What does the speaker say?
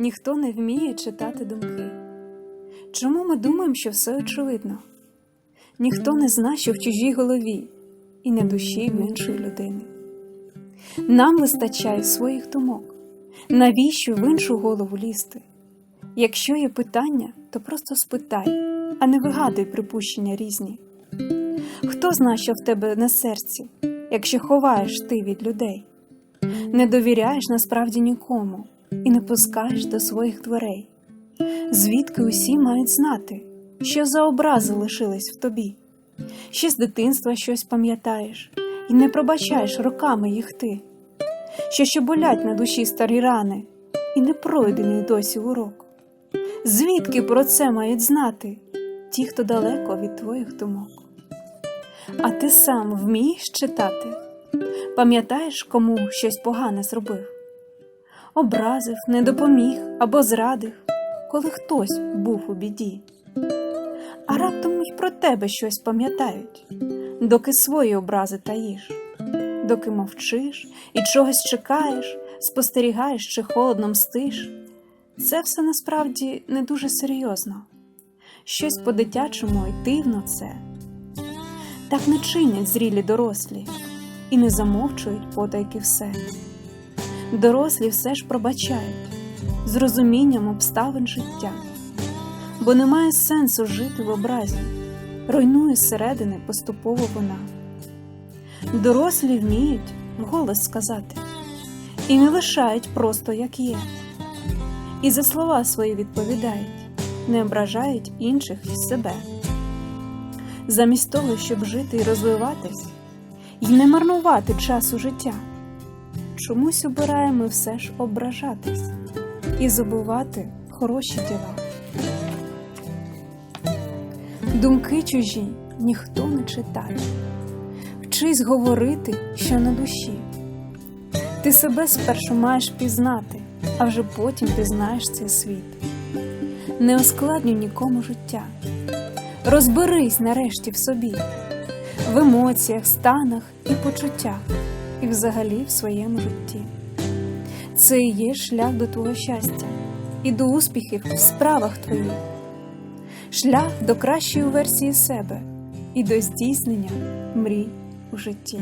Ніхто не вміє читати думки. Чому ми думаємо, що все очевидно? Ніхто не знає, що в чужій голові і не душі в іншої людини. Нам вистачає своїх думок. Навіщо в іншу голову лізти? Якщо є питання, то просто спитай, а не вигадуй припущення різні. Хто знає, що в тебе на серці, якщо ховаєш ти від людей? Не довіряєш насправді нікому і не пускаєш до своїх дверей. Звідки усі мають знати, що за образи лишились в тобі? Ще з дитинства щось пам'ятаєш і не пробачаєш роками їх ти, що ще болять на душі старі рани, і не пройдений досі урок. Звідки про це мають знати ті, хто далеко від твоїх думок? А ти сам вмієш читати? Пам'ятаєш, кому щось погане зробив? Образив, не допоміг або зрадив, коли хтось був у біді. А раптом й про тебе щось пам'ятають, доки свої образи таїш, доки мовчиш і чогось чекаєш, спостерігаєш чи холодно мстиш. Це все насправді не дуже серйозно. Щось по-дитячому й дивно це. Так не чинять зрілі дорослі і не замовчують потайки все. Дорослі все ж пробачають з розумінням обставин життя, бо немає сенсу жити в образі, руйнує зсередини поступово вона. Дорослі вміють вголос сказати і не лишають просто як є, і за слова свої відповідають, не ображають інших і себе. Замість того, щоб жити і розвиватись, і не марнувати часу життя, чомусь обираємо все ж ображатись і забувати хороші діла. Думки чужі ніхто не читає. Вчись говорити, що на душі. Ти себе спершу маєш пізнати, а вже потім пізнаєш цей світ. Не ускладнюй нікому життя. Розберись нарешті в собі, в емоціях, станах і почуттях, і взагалі в своєму житті. Це і є шлях до твого щастя і до успіхів в справах твоїх, шлях до кращої версії себе і до здійснення мрій у житті.